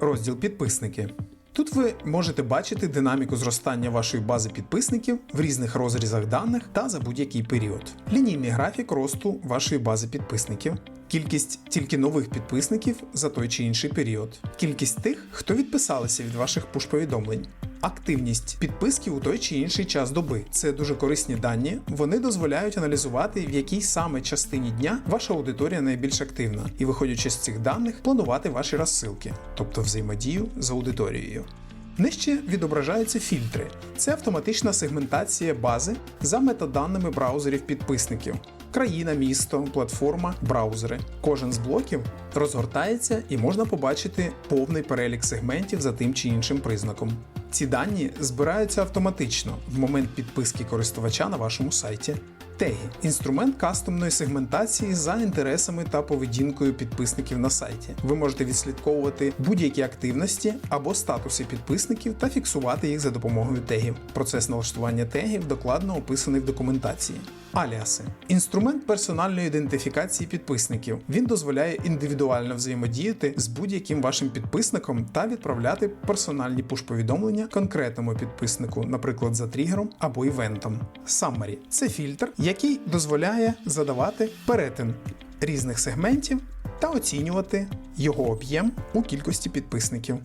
розділ підписники. Тут ви можете бачити динаміку зростання вашої бази підписників в різних розрізах даних та за будь-який період. Лінійний графік росту вашої бази підписників. Кількість тільки нових підписників за той чи інший період. Кількість тих, хто відписалися від ваших пуш-повідомлень. Активність підписки у той чи інший час доби. Це дуже корисні дані. Вони дозволяють аналізувати, в якій саме частині дня ваша аудиторія найбільш активна, і, виходячи з цих даних, планувати ваші розсилки, тобто взаємодію з аудиторією. Нижче відображаються фільтри. Це автоматична сегментація бази за метаданими браузерів підписників. Країна, місто, платформа, браузери. Кожен з блоків розгортається і можна побачити повний перелік сегментів за тим чи іншим признаком. Ці дані збираються автоматично в момент підписки користувача на вашому сайті. Теги інструмент кастомної сегментації за інтересами та поведінкою підписників на сайті. Ви можете відслідковувати будь-які активності або статуси підписників та фіксувати їх за допомогою тегів. Процес налаштування тегів докладно описаний в документації. Аліаси інструмент персональної ідентифікації підписників. Він дозволяє індивідуально взаємодіяти з будь-яким вашим підписником та відправляти персональні пуш-повідомлення конкретному підписнику, наприклад, за тригером або івентом. Summary – це фільтр, який дозволяє задавати перетин різних сегментів та оцінювати його об'єм у кількості підписників.